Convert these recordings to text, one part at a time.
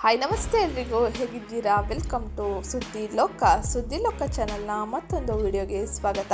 Hi ನಮಸ್ತೆ ಎಲ್ರಿಗೂ. ಹೇಗಿದ್ದೀರಾ? ವೆಲ್ಕಮ್ ಟು ಸುದ್ದಿ ಲೋಕ. ಸುದ್ದಿ ಲೋಕ ಚಾನಲ್ನ ಮತ್ತೊಂದು ವಿಡಿಯೋಗೆ ಸ್ವಾಗತ.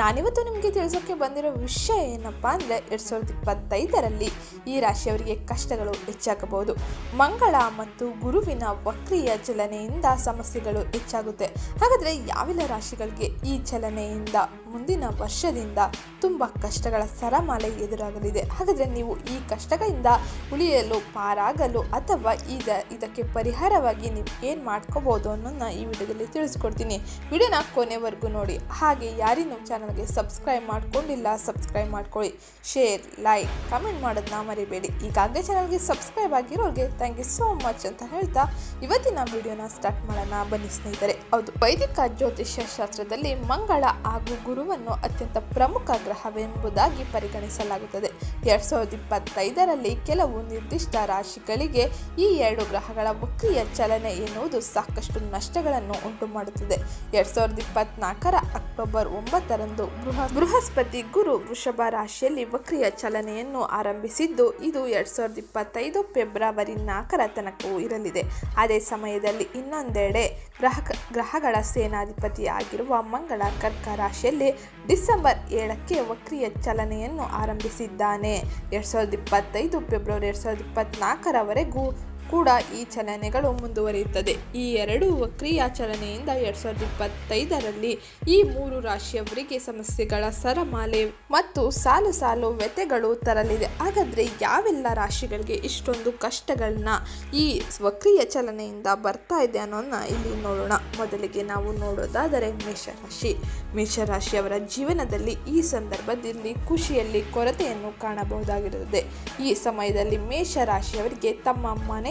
ನಾನಿವತ್ತು ನಿಮಗೆ ತಿಳಿಸೋಕೆ ಬಂದಿರೋ ವಿಷಯ ಏನಪ್ಪ ಅಂದರೆ ಎರಡು ಸಾವಿರದ ಇಪ್ಪತ್ತೈದರಲ್ಲಿ ಈ ರಾಶಿಯವರಿಗೆ ಕಷ್ಟಗಳು ಹೆಚ್ಚಾಗಬಹುದು. ಮಂಗಳ ಮತ್ತು ಗುರುವಿನ ವಕ್ರಿಯ ಚಲನೆಯಿಂದ ಸಮಸ್ಯೆಗಳು ಹೆಚ್ಚಾಗುತ್ತೆ. ಹಾಗಾದರೆ ಯಾವೆಲ್ಲ ರಾಶಿಗಳಿಗೆ ಈ ಚಲನೆಯಿಂದ ಮುಂದಿನ ವರ್ಷದಿಂದ ತುಂಬ ಕಷ್ಟಗಳ ಸರಮಾಲೆ ಎದುರಾಗಲಿದೆ. ಹಾಗಾದರೆ ನೀವು ಈ ಕಷ್ಟಗಳಿಂದ ಉಳಿಯಲು, ಪಾರಾಗಲು ಅಥವಾ ಇದ ಇದಕ್ಕೆ ಪರಿಹಾರವಾಗಿ ನೀವು ಏನು ಮಾಡ್ಕೋಬೋದು ಅನ್ನೋದನ್ನ ಈ ವಿಡಿಯೋದಲ್ಲಿ ತಿಳಿಸ್ಕೊಡ್ತೀನಿ. ವಿಡಿಯೋನ ಕೊನೆವರೆಗೂ ನೋಡಿ. ಹಾಗೆ ಯಾರಿ ನಮ್ಮ ಚಾನಲ್ಗೆ ಸಬ್ಸ್ಕ್ರೈಬ್ ಮಾಡ್ಕೊಂಡಿಲ್ಲ, ಸಬ್ಸ್ಕ್ರೈಬ್ ಮಾಡ್ಕೊಳ್ಳಿ. ಶೇರ್, ಲೈಕ್, ಕಮೆಂಟ್ ಮಾಡೋದನ್ನ ಮರಿಬೇಡಿ. ಈಗಾಗಲೇ ಚಾನಲ್ಗೆ ಸಬ್ಸ್ಕ್ರೈಬ್ ಆಗಿರೋರಿಗೆ ಥ್ಯಾಂಕ್ ಯು ಸೋ ಮಚ್ ಅಂತ ಹೇಳ್ತಾ ಇವತ್ತಿನ ವಿಡಿಯೋನ ಸ್ಟಾರ್ಟ್ ಮಾಡೋಣ. ಬನ್ನಿ ಸ್ನೇಹಿತರೆ. ಹೌದು, ವೈದಿಕ ಜ್ಯೋತಿಷ್ಯ ಶಾಸ್ತ್ರದಲ್ಲಿ ಮಂಗಳ ಹಾಗೂ ಗುರುವನ್ನು ಅತ್ಯಂತ ಪ್ರಮುಖ ಗ್ರಹವೆಂಬುದಾಗಿ ಪರಿಗಣಿಸಲಾಗುತ್ತದೆ. ಎರಡ್ ಸಾವಿರದ ಇಪ್ಪತ್ತೈದರಲ್ಲಿ ಕೆಲವು ನಿರ್ದಿಷ್ಟ ರಾಶಿಗಳಿಗೆ ಈ ಎರಡು ಗ್ರಹಗಳ ವಕ್ರಿಯ ಚಲನೆ ಎನ್ನುವುದು ಸಾಕಷ್ಟು ನಷ್ಟಗಳನ್ನು ಉಂಟು ಮಾಡುತ್ತದೆ ಎರಡ್ ಸಾವಿರದ ಇಪ್ಪತ್ನಾಲ್ಕರ ಅಕ್ಟೋಬರ್ ಒಂಬತ್ತರಂದು ಬೃಹ ಬೃಹಸ್ಪತಿ ಗುರು ವೃಷಭ ರಾಶಿಯಲ್ಲಿ ವಕ್ರಿಯ ಚಲನೆಯನ್ನು ಆರಂಭಿಸಿದ್ದು, ಇದು ಎರಡ್ ಸಾವಿರದ ಇಪ್ಪತ್ತೈದು ಫೆಬ್ರವರಿ ನಾಲ್ಕರ ತನಕವೂ ಇರಲಿದೆ. ಅದೇ ಸಮಯದಲ್ಲಿ ಇನ್ನೊಂದೆಡೆ ಗ್ರಹ ಗ್ರಹಗಳ ಸೇನಾಧಿಪತಿಯಾಗಿರುವ ಮಂಗಳ ಕರ್ಕ ರಾಶಿಯಲ್ಲಿ ಡಿಸೆಂಬರ್ ಏಳಕ್ಕೆ ವಕ್ರಿಯ ಚಲನೆಯನ್ನು ಆರಂಭಿಸಿದ್ದಾನೆ. ಎರಡು ಸಾವಿರದ ಇಪ್ಪತ್ತೈದು ಫೆಬ್ರವರಿ ಎರಡು ಸಾವಿರದ ಇಪ್ಪತ್ನಾಲ್ಕರವರೆಗೂ ಕೂಡ ಈ ಚಲನೆಗಳು ಮುಂದುವರಿಯುತ್ತದೆ. ಈ ಎರಡು ವಕ್ರಿಯ ಚಲನೆಯಿಂದ ಎರಡು ಸಾವಿರದ ಇಪ್ಪತ್ತೈದರಲ್ಲಿ ಈ ಮೂರು ರಾಶಿಯವರಿಗೆ ಸಮಸ್ಯೆಗಳ ಸರಮಾಲೆ ಮತ್ತು ಸಾಲು ಸಾಲು ವ್ಯತೆಗಳು ತರಲಿದೆ. ಹಾಗಾದರೆ ಯಾವೆಲ್ಲ ರಾಶಿಗಳಿಗೆ ಇಷ್ಟೊಂದು ಕಷ್ಟಗಳನ್ನ ಈ ವಕ್ರಿಯ ಚಲನೆಯಿಂದ ಬರ್ತಾ ಇದೆ ಅನ್ನೋದನ್ನ ಇಲ್ಲಿ ನೋಡೋಣ. ಮೊದಲಿಗೆ ನಾವು ನೋಡೋದಾದರೆ ಮೇಷರಾಶಿ. ಮೇಷರಾಶಿಯವರ ಜೀವನದಲ್ಲಿ ಈ ಸಂದರ್ಭದಲ್ಲಿ ಖುಷಿಯಲ್ಲಿ ಕೊರತೆಯನ್ನು ಕಾಣಬಹುದಾಗಿರುತ್ತದೆ. ಈ ಸಮಯದಲ್ಲಿ ಮೇಷರಾಶಿಯವರಿಗೆ ತಮ್ಮ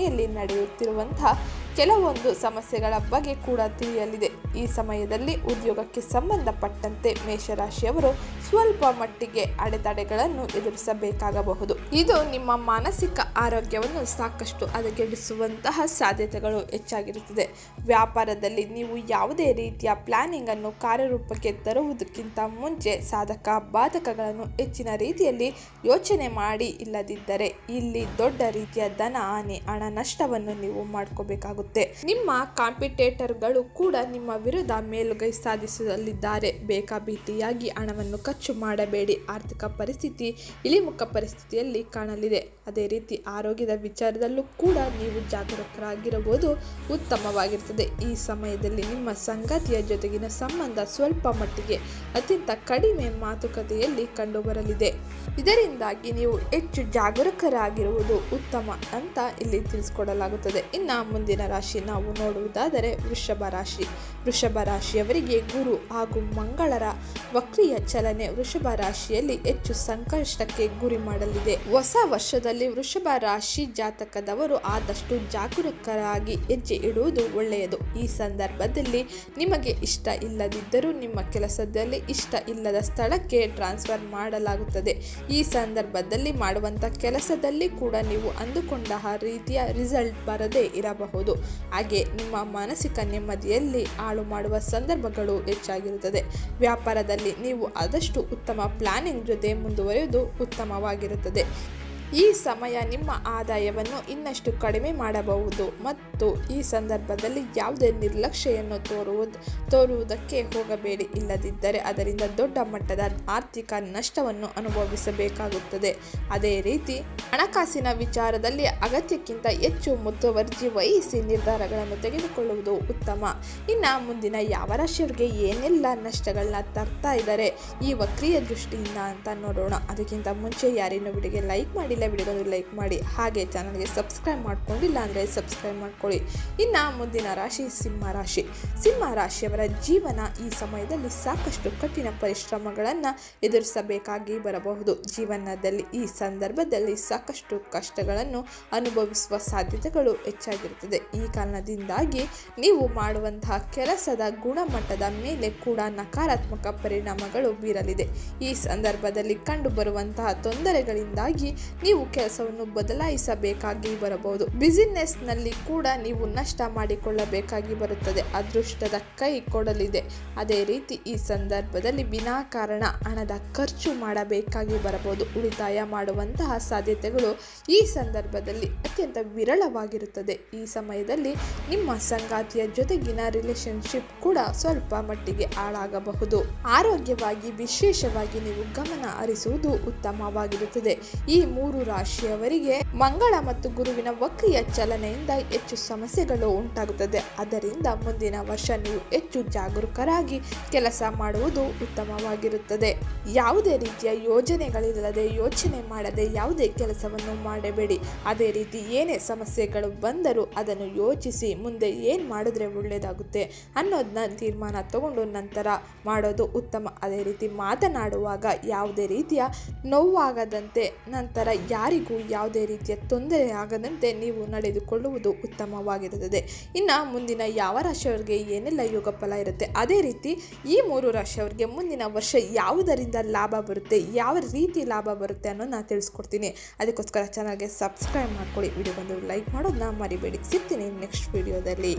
ಮನೆಯಲ್ಲಿ ನಡೆಯುತ್ತಿರುವಂತಹ ಕೆಲವೊಂದು ಸಮಸ್ಯೆಗಳ ಬಗ್ಗೆ ಕೂಡ ತಿಳಿಯಲಿದೆ. ಈ ಸಮಯದಲ್ಲಿ ಉದ್ಯೋಗಕ್ಕೆ ಸಂಬಂಧಪಟ್ಟಂತೆ ಮೇಷರಾಶಿಯವರು ಸ್ವಲ್ಪ ಮಟ್ಟಿಗೆ ಅಡೆತಡೆಗಳನ್ನು ಎದುರಿಸಬೇಕಾಗಬಹುದು. ಇದು ನಿಮ್ಮ ಮಾನಸಿಕ ಆರೋಗ್ಯವನ್ನು ಸಾಕಷ್ಟು ಹದಗೆಡಿಸುವಂತಹ ಸಾಧ್ಯತೆಗಳು ಹೆಚ್ಚಾಗಿರುತ್ತದೆ. ವ್ಯಾಪಾರದಲ್ಲಿ ನೀವು ಯಾವುದೇ ರೀತಿಯ ಪ್ಲಾನಿಂಗ್ ಅನ್ನು ಕಾರ್ಯರೂಪಕ್ಕೆ ತರುವುದಕ್ಕಿಂತ ಮುಂಚೆ ಸಾಧಕ ಬಾಧಕಗಳನ್ನು ಹೆಚ್ಚಿನ ರೀತಿಯಲ್ಲಿ ಯೋಚನೆ ಮಾಡಿ ಇಲ್ಲದಿದ್ದರೆ ಇಲ್ಲಿ ದೊಡ್ಡ ರೀತಿಯ ಧನ, ಹಾನಿ, ಹಣ ನಷ್ಟವನ್ನು ನೀವು ಮಾಡ್ಕೋಬೇಕಾಗುತ್ತೆ ನಿಮ್ಮ ಕಾಂಪಿಟೇಟರ್ಗಳು ಕೂಡ ನಿಮ್ಮ ವಿರುದ್ಧ ಮೇಲುಗೈ ಸಾಧಿಸಲಿದ್ದಾರೆ. ಬೇಕಾಬಿಟ್ಟಿಯಾಗಿ ಹಣವನ್ನು ಖರ್ಚು ಮಾಡಬೇಡಿ. ಆರ್ಥಿಕ ಪರಿಸ್ಥಿತಿ ಇಳಿಮುಖ ಪರಿಸ್ಥಿತಿಯಲ್ಲಿ ಕಾಣಲಿದೆ. ಅದೇ ರೀತಿ ಆರೋಗ್ಯದ ವಿಚಾರದಲ್ಲೂ ಕೂಡ ನೀವು ಜಾಗರೂಕರಾಗಿರಬಹುದು. ಉತ್ತಮವಾಗಿರುತ್ತದೆ. ಈ ಸಮಯದಲ್ಲಿ ನಿಮ್ಮ ಸಂಗಾತಿಯ ಜೊತೆಗಿನ ಸಂಬಂಧ ಸ್ವಲ್ಪ ಮಟ್ಟಿಗೆ ಅತ್ಯಂತ ಕಡಿಮೆ ಮಾತುಕತೆಯಲ್ಲಿ ಕಂಡುಬರಲಿದೆ. ಇದರಿಂದಾಗಿ ನೀವು ಹೆಚ್ಚು ಜಾಗರೂಕರಾಗಿರುವುದು ಉತ್ತಮ ಅಂತ ಇಲ್ಲಿ ತಿಳಿಸ್ಕೊಡಲಾಗುತ್ತದೆ. ಇನ್ನು ಮುಂದಿನ ರಾಶಿ ನಾವು ನೋಡುವುದಾದರೆ ವೃಷಭ ರಾಶಿ. ವೃಷಭ ರಾಶಿಯವರಿಗೆ ಗುರು ಹಾಗೂ ಮಂಗಳರ ವಕ್ರಿಯ ಚಲನೆ ವೃಷಭ ರಾಶಿಯಲ್ಲಿ ಹೆಚ್ಚು ಸಂಕಷ್ಟಕ್ಕೆ ಗುರಿ ಮಾಡಲಿದೆ. ಹೊಸ ವರ್ಷದಲ್ಲಿ ವೃಷಭ ರಾಶಿ ಜಾತಕದವರು ಆದಷ್ಟು ಜಾಗರೂಕರಾಗಿ ಹೆಜ್ಜೆ ಇಡುವುದು ಒಳ್ಳೆಯದು. ಈ ಸಂದರ್ಭದಲ್ಲಿ ನಿಮಗೆ ಇಷ್ಟ ಇಲ್ಲದಿದ್ದರೂ ನಿಮ್ಮ ಕೆಲಸದಲ್ಲಿ ಇಷ್ಟ ಇಲ್ಲದ ಸ್ಥಳಕ್ಕೆ ಟ್ರಾನ್ಸ್ಫರ್ ಮಾಡಲಾಗುತ್ತದೆ. ಈ ಸಂದರ್ಭದಲ್ಲಿ ಮಾಡುವಂಥ ಕೆಲಸದಲ್ಲಿ ಕೂಡ ನೀವು ಅಂದುಕೊಂಡ ರೀತಿಯ ರಿಸಲ್ಟ್ ಬರದೇ ಇರಬಹುದು. ಹಾಗೆ ನಿಮ್ಮ ಮಾನಸಿಕ ನೆಮ್ಮದಿಯಲ್ಲಿ ಹಾಳು ಮಾಡುವ ಸಂದರ್ಭಗಳು ಹೆಚ್ಚಾಗಿರುತ್ತದೆ. ವ್ಯಾಪಾರದಲ್ಲಿ ನೀವು ಆದಷ್ಟು ಉತ್ತಮ ಪ್ಲಾನಿಂಗ್ ಜೊತೆ ಮುಂದುವರಿಯುವುದು ಉತ್ತಮವಾಗಿರುತ್ತದೆ. ಈ ಸಮಯ ನಿಮ್ಮ ಆದಾಯವನ್ನು ಇನ್ನಷ್ಟು ಕಡಿಮೆ ಮಾಡಬಹುದು ಮತ್ತು ಈ ಸಂದರ್ಭದಲ್ಲಿ ಯಾವುದೇ ನಿರ್ಲಕ್ಷ್ಯೆಯನ್ನು ತೋರುವುದು, ತೋರುವುದಕ್ಕೆ ಹೋಗಬೇಡಿ. ಇಲ್ಲದಿದ್ದರೆ ಅದರಿಂದ ದೊಡ್ಡ ಮಟ್ಟದ ಆರ್ಥಿಕ ನಷ್ಟವನ್ನು ಅನುಭವಿಸಬೇಕಾಗುತ್ತದೆ. ಅದೇ ರೀತಿ, ಹಣಕಾಸಿನ ವಿಚಾರದಲ್ಲಿ ಅಗತ್ಯಕ್ಕಿಂತ ಹೆಚ್ಚು ಮುತುವರ್ಜಿ ವಹಿಸಿ ನಿರ್ಧಾರಗಳನ್ನು ತೆಗೆದುಕೊಳ್ಳುವುದು ಉತ್ತಮ. ಇನ್ನು ಮುಂದಿನ ಯಾವ ರಾಶಿಯವರಿಗೆ ಏನೆಲ್ಲ ನಷ್ಟಗಳನ್ನ ತರ್ತಾ ಇದ್ದಾರೆ, ಈ ವಕ್ರಿಯ ದೃಷ್ಟಿಯಿಂದ ಅಂತ ನೋಡೋಣ. ಅದಕ್ಕಿಂತ ಮುಂಚೆ ಯಾರೇನು ಬಿಡಿಗೆ ಲೈಕ್ ಮಾಡಿಲ್ಲ ವಿಡಿಯೋಗೊಂದು ಲೈಕ್ ಮಾಡಿ, ಹಾಗೆ ಚಾನಲ್ಗೆ ಸಬ್ಸ್ಕ್ರೈಬ್ ಮಾಡ್ಕೊಂಡಿಲ್ಲ ಅಂದರೆ ಸಬ್ಸ್ಕ್ರೈಬ್ ಮಾಡ್ಕೊಳ್ಳಿ. ಇನ್ನು ಮುಂದಿನ ರಾಶಿ ಸಿಂಹ ರಾಶಿ. ಸಿಂಹ ರಾಶಿಯವರ ಜೀವನ ಈ ಸಮಯದಲ್ಲಿ ಸಾಕಷ್ಟು ಕಠಿಣ ಪರಿಶ್ರಮಗಳನ್ನು ಎದುರಿಸಬೇಕಾಗಿ ಬರಬಹುದು. ಜೀವನದಲ್ಲಿ ಈ ಸಂದರ್ಭದಲ್ಲಿ ಸಾಕಷ್ಟು ಕಷ್ಟಗಳನ್ನು ಅನುಭವಿಸುವ ಸಾಧ್ಯತೆಗಳು ಹೆಚ್ಚಾಗಿರುತ್ತದೆ. ಈ ಕಾರಣದಿಂದಾಗಿ ನೀವು ಮಾಡುವಂತಹ ಕೆಲಸದ ಗುಣಮಟ್ಟದ ಮೇಲೆ ಕೂಡ ನಕಾರಾತ್ಮಕ ಪರಿಣಾಮಗಳು ಬೀರಲಿದೆ. ಈ ಸಂದರ್ಭದಲ್ಲಿ ಕಂಡುಬರುವಂತಹ ತೊಂದರೆಗಳಿಂದಾಗಿ ನೀವು ಕೆಲಸವನ್ನು ಬದಲಾಯಿಸಬೇಕಾಗಿ ಬರಬಹುದು. ಬಿಸಿನೆಸ್ನಲ್ಲಿ ಕೂಡ ನೀವು ನಷ್ಟ ಮಾಡಿಕೊಳ್ಳಬೇಕಾಗಿ ಬರುತ್ತದೆ. ಅದೃಷ್ಟದ ಕೈ ಕೊಡಲಿದೆ. ಅದೇ ರೀತಿ ಈ ಸಂದರ್ಭದಲ್ಲಿ ವಿನಾಕಾರಣ ಹಣದ ಖರ್ಚು ಮಾಡಬೇಕಾಗಿ ಬರಬಹುದು. ಉಳಿತಾಯ ಮಾಡುವಂತಹ ಸಾಧ್ಯತೆಗಳು ಈ ಸಂದರ್ಭದಲ್ಲಿ ಅತ್ಯಂತ ವಿರಳವಾಗಿರುತ್ತದೆ. ಈ ಸಮಯದಲ್ಲಿ ನಿಮ್ಮ ಸಂಗಾತಿಯ ಜೊತೆಗಿನ ರಿಲೇಶನ್ಶಿಪ್ ಕೂಡ ಸ್ವಲ್ಪ ಮಟ್ಟಿಗೆ ಹಾಳಾಗಬಹುದು. ಆರೋಗ್ಯವಾಗಿ, ವಿಶೇಷವಾಗಿ ನೀವು ಗಮನ ಹರಿಸುವುದು ಉತ್ತಮವಾಗಿರುತ್ತದೆ. ಈ ಮೂರು ರಾಶಿಯವರಿಗೆ ಮಂಗಳ ಮತ್ತು ಗುರುವಿನ ವಕ್ರಿಯ ಚಲನೆಯಿಂದ ಹೆಚ್ಚು ಸಮಸ್ಯೆಗಳು ಉಂಟಾಗುತ್ತದೆ. ಅದರಿಂದ ಮುಂದಿನ ವರ್ಷ ನೀವು ಹೆಚ್ಚು ಜಾಗರೂಕರಾಗಿ ಕೆಲಸ ಮಾಡುವುದು ಉತ್ತಮವಾಗಿರುತ್ತದೆ. ಯಾವುದೇ ರೀತಿಯ ಯೋಜನೆಗಳಿಲ್ಲದೆ, ಯೋಚನೆ ಮಾಡದೆ ಯಾವುದೇ ಕೆಲಸವನ್ನು ಮಾಡಬೇಡಿ. ಅದೇ ರೀತಿ ಏನೇ ಸಮಸ್ಯೆಗಳು ಬಂದರೂ ಅದನ್ನು ಯೋಚಿಸಿ, ಮುಂದೆ ಏನು ಮಾಡಿದ್ರೆ ಒಳ್ಳೆಯದಾಗುತ್ತೆ ಅನ್ನೋದನ್ನ ತೀರ್ಮಾನ ತಗೊಂಡು ನಂತರ ಮಾಡೋದು ಉತ್ತಮ. ಅದೇ ರೀತಿ ಮಾತನಾಡುವಾಗ ಯಾವುದೇ ರೀತಿಯ ನೋವಾಗದಂತೆ ನಂತರ ಯಾರಿಗೂ ಯಾವುದೇ ರೀತಿಯ ತೊಂದರೆ ಆಗದಂತೆ ನೀವು ನಡೆದುಕೊಳ್ಳುವುದು ಉತ್ತಮವಾಗಿರುತ್ತದೆ. ಇನ್ನು ಮುಂದಿನ ಯಾವ ರಾಶಿಯವರಿಗೆ ಏನೆಲ್ಲ ಯೋಗ ಫಲ ಇರುತ್ತೆ, ಅದೇ ರೀತಿ ಈ ಮೂರು ರಾಶಿಯವರಿಗೆ ಮುಂದಿನ ವರ್ಷ ಯಾವುದರಿಂದ ಲಾಭ ಬರುತ್ತೆ, ಯಾವ ರೀತಿ ಲಾಭ ಬರುತ್ತೆ ಅನ್ನೋದನ್ನ ತಿಳಿಸ್ಕೊಡ್ತೀನಿ. ಅದಕ್ಕೋಸ್ಕರ ಚಾನಲ್ಗೆ ಸಬ್ಸ್ಕ್ರೈಬ್ ಮಾಡ್ಕೊಳ್ಳಿ ವಿಡಿಯೋ ಬಂದು ಲೈಕ್ ಮಾಡೋದನ್ನ ಮರಿಬೇಡಿ. ಸಿಗ್ತೀನಿ ನೆಕ್ಸ್ಟ್ ವಿಡಿಯೋದಲ್ಲಿ